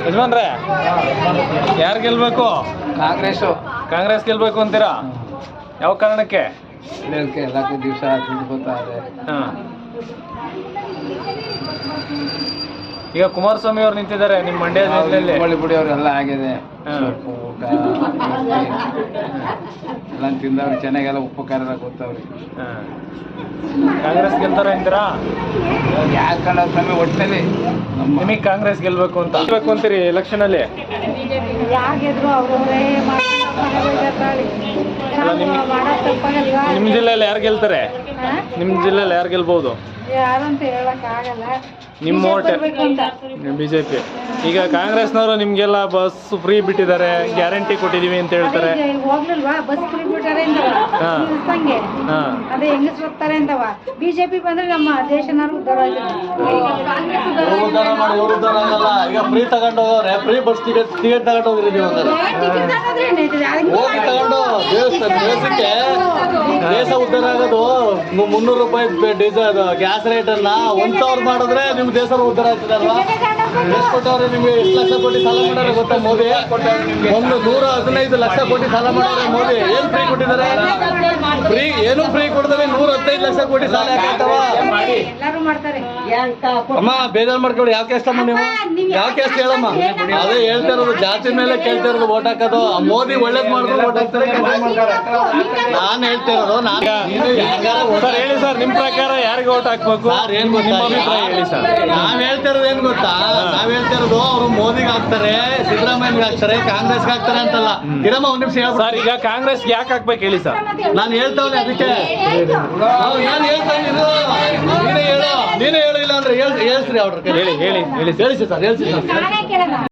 ಯಜಮಾನ್ರೆ ಯಾರು ಗೆಲ್ಬೇಕು? ಕಾಂಗ್ರೆಸ್ ಕಾಂಗ್ರೆಸ್ ಗೆಲ್ಬೇಕು ಅಂತೀರಾ? ಯಾವ ಕಾರಣಕ್ಕೆ? ಎಲ್ಲಕ್ಕೂ ದಿವಸ. ಈಗ ಕುಮಾರಸ್ವಾಮಿ ಅವ್ರು ನಿಂತಿದ್ದಾರೆ ನಿಮ್ಮ ಮಂಡ್ಯ ಜಿಲ್ಲೆಯಲ್ಲಿ. ಎಲ್ಲ ಬಿಡಿ ಅವ್ರೆಲ್ಲ ಆಗಿದೆ ಊಟ ಎಲ್ಲ ತಿಂದವ್ರು ಚೆನ್ನಾಗೆಲ್ಲ ಎಲ್ಲ ಗೊತ್ತವ್ರಿ ಹಾ. ಕಾಂಗ್ರೆಸ್ ಗೆಲ್ತಾರ ಅಂತೀರಾ? ಯಾಕೆ ಕಣ ಸ್ವಾಮಿ ಒಟ್ಟಲ್ಲಿ ನಿಮಗೆ ಕಾಂಗ್ರೆಸ್ ಗೆಲ್ಬೇಕು ಅಂತ. ಗೆಲ್ಬೇಕು ಅಂತೀರಿ ಎಲೆಕ್ಷನ್ ಅಲ್ಲಿ ನಿಮ್ಮ- ನಿಮ್ಮ ಜಿಲ್ಲೆಯಲ್ಲಿ ಯಾರು ಗೆಲ್ತಾರೆ? ನಿಮ್ಮ ಜಿಲ್ಲೆಯಲ್ಲಿ ಯಾರು ಗೆಲ್ಬಹುದು ಯಾರಂತ ಹೇಳಕ್ ಆಗಲ್ಲ ನಿಮ್ಮ ಓಟ್ ಜೆ ಬಿಜೆಪಿ. ಈಗ ಕಾಂಗ್ರೆಸ್ನವರು ನಿಮ್ಗೆಲ್ಲ ಬಸ್ ಫ್ರೀ ಬಿಟ್ಟಿದ್ದಾರೆ ಗ್ಯಾರಂಟಿ ಕೊಟ್ಟಿದೀವಿ ಅಂತ ಹೇಳ್ತಾರೆ. ಹೋಗ್ಲಿಲ್ವಾ? ಬಸ್ ಫ್ರೀ ಬಿಟ್ಟಾರೆ ಅಂತವ. ಹಾ. ಅದೇ ಹೆಂಗಸ್ ಹೋಗ್ತಾರೆ ಅಂತವ. ಬಿಜೆಪಿ ಬಂದ್ರೆ ನಮ್ಮ ದೇಶನಾರು ಉದ್ಧಾರ. ಈಗ ಫ್ರೀ ತಗೊಂಡು ಹೋಗೋರೆ ಫ್ರೀ ಬಸ್ ಟಿಕೆಟ್ ಟಿಕೆಟ್ ತಗೊಂಡು ಹೋಗಿರಿ ನೀವು ಅಂದ್ರೆ. ಹೋಗಿ ತಗೊಂಡು ದೇಶ ದೇಶಕ್ಕೆ ದೇಶ ಉದ್ಧಾರ ಆಗೋದು. ಮುನ್ನೂರು ರೂಪಾಯಿ ಡೀಸೆಲ್ ಗ್ಯಾಸ್ ರೇಟ್ ಅನ್ನ ಒಂದ್ ಸಾವಿರ ಮಾಡಿದ್ರೆ ನಿಮ್ ದೇಶ ಉದ್ಧಾರ ಆಗ್ತದಲ್ವಾ ಎಷ್ಟು ಕೊಟ್ಟವ್ರೆ ನಿಮ್ಗೆ? ಎಷ್ಟು ಲಕ್ಷ ಕೋಟಿ ಸಾಲ ಮಾಡ್ಯಾರ ಗೊತ್ತಾ ಮೋದಿ? ಒಂದು ನೂರ ಹದಿನೈದು ಲಕ್ಷ ಕೋಟಿ ಸಾಲ ಮಾಡ್ಯಾರ ಮೋದಿ. ಏನ್ ಫ್ರೀ ಕೊಟ್ಟಿದ್ದಾರೆ? ಫ್ರೀ ಏನು ಫ್ರೀ ಕೊಡ್ತಾರೆ ನೂರ ಹದಿನೈದು ಲಕ್ಷ ಕೋಟಿ ಸಾಲ ಯಾಕಾಗ್ತಾವ ಅಮ್ಮ ಬೇಜಾರ್ ಮಾಡ್ಕೊಳ್ಳಿ ಯಾವ ಕೇಸ್ ತಮ್ಮ ನೀವು? ಯಾವ ಕೇಸ್ ಹೇಳಮ್ಮ ಅದೇ ಹೇಳ್ತಾ ಇರೋದು ಜಾತಿ ಮೇಲೆ ಕೇಳ್ತಾ ಇರೋದು ಓಟ್ ಹಾಕೋದು. ಮೋದಿ ಒಳ್ಳೇದ್ ಮಾಡಿದ್ರು ಓಟ್ ಹಾಕ್ತಾರೆ. ನಾನ್ ಹೇಳ್ತಾ ಇರೋದು ನಾನು ಸರ್ ಹೇಳಿ ಸರ್ ನಿಮ್ಮ ಪ್ರಕಾರ ಯಾರಿಗೆ ಓಟ್ ಹಾಕ್ಬೇಕು? ಸರ್ ಏನ್ ನಿಮ್ಮ ಗೊತ್ತಾ? ಅಭಿಪ್ರಾಯ ಹೇಳಿ ಸರ್. ನಾವ್ ಹೇಳ್ತಾ ಇರೋದು ಏನ್ ಗೊತ್ತಾ? ನಾವ್ ಹೇಳ್ತಾ ಇರೋದು ಅವ್ರು ಮೋದಿಗೆ ಹಾಕ್ತಾರೆ ಸಿದ್ದರಾಮಯ್ಯಗೆ ಹಾಕ್ತಾರೆ ಕಾಂಗ್ರೆಸ್ಗೆ ಹಾಕ್ತಾರೆ ಅಂತಲ್ಲ. ಇರಮ್ಮ ಒಂದ್ ನಿಮಿಷ. ಸರ್ ಈಗ ಕಾಂಗ್ರೆಸ್ ಯಾಕೆ ಹಾಕ್ಬೇಕು ಹೇಳಿ ಸರ್? ನಾನು ಹೇಳ್ತಾವ್ನೆ ಅದಕ್ಕೆ. ನಾನು ಹೇಳ್ತಾ ಇದ್ದೀನಿ. ನೀನೇ ಹೇಳು. ನೀನೇ ಹೇಳು ಇಲ್ಲ ಅಂದ್ರೆ ಹೇಳ್ ಹೇಳ್ಸ್ರಿ ಅವ್ರ ಹೇಳಿ ಹೇಳಿ ಹೇಳಿ ಹೇಳಿ ಸರ್. ಹೇಳಿ ಸರ್